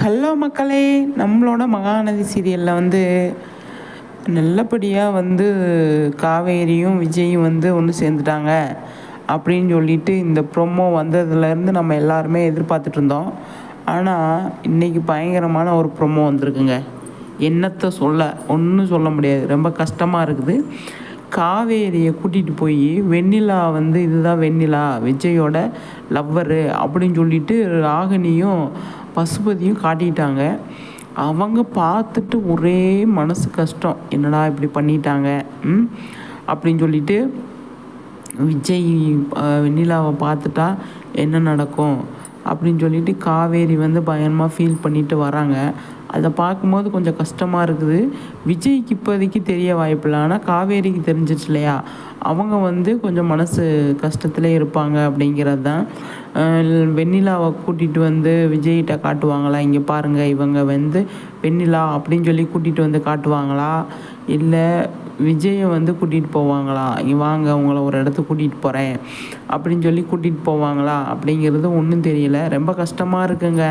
Hello மக்களே நம்மளோட மகாநதி சீரியலில் வந்து நல்லபடியாக வந்து காவேரியும் விஜயும் வந்து ஒன்று சேர்ந்துட்டாங்க அப்படின்னு சொல்லிட்டு இந்த ப்ரொமோ வந்ததுலேருந்து நம்ம எல்லாருமே எதிர்பார்த்துட்டு இருந்தோம். ஆனால் இன்றைக்கி பயங்கரமான ஒரு ப்ரொமோ வந்திருக்குங்க. என்னத்தை சொல்ல ஒன்றும் சொல்ல முடியாது. ரொம்ப கஷ்டமாக இருக்குது. காவேரியை கூட்டிகிட்டு போய் வெண்ணிலா வந்து இதுதான் வெண்ணிலா விஜயோட லவ்வரு அப்படின்னு சொல்லிட்டு ராகினியும் பசுபதியும் காட்டிட்டாங்க. அவங்க பார்த்துட்டு ஒரே மனசு கஷ்டம். என்னடா இப்படி பண்ணிட்டாங்க? அப்படின்னு சொல்லிட்டு விஜய் வெண்ணிலாவை பார்த்துட்டா என்ன நடக்கும்? அப்படின்னு சொல்லிட்டு காவேரி வந்து பயமாக ஃபீல் பண்ணிட்டு வராங்க. அதை பார்க்கும்போது கொஞ்சம் கஷ்டமாக இருக்குது. விஜய்க்கு இப்போதைக்கு தெரிய வாய்ப்பில்லை. ஆனால் காவேரிக்கு தெரிஞ்சிச்சு இல்லையா? அவங்க வந்து கொஞ்சம் மனசு கஷ்டத்தில் இருப்பாங்க அப்படிங்கிறது தான். வெண்ணிலாவை கூட்டிகிட்டு வந்து விஜய்கிட்ட காட்டுவாங்களா? இங்கே பாருங்கள் இவங்க வந்து வெண்ணிலா அப்படின்னு சொல்லி கூட்டிகிட்டு வந்து காட்டுவாங்களா? இல்லை விஜயை வந்து கூட்டிகிட்டு போவாங்களா? இங்கே வாங்க உங்களை ஒரு இடத்துக்கு கூட்டிகிட்டு போகிறேன் அப்படின்னு சொல்லி கூட்டிகிட்டு போவாங்களா? அப்படிங்கிறது ஒன்றும் தெரியல. ரொம்ப கஷ்டமாக இருக்குங்க.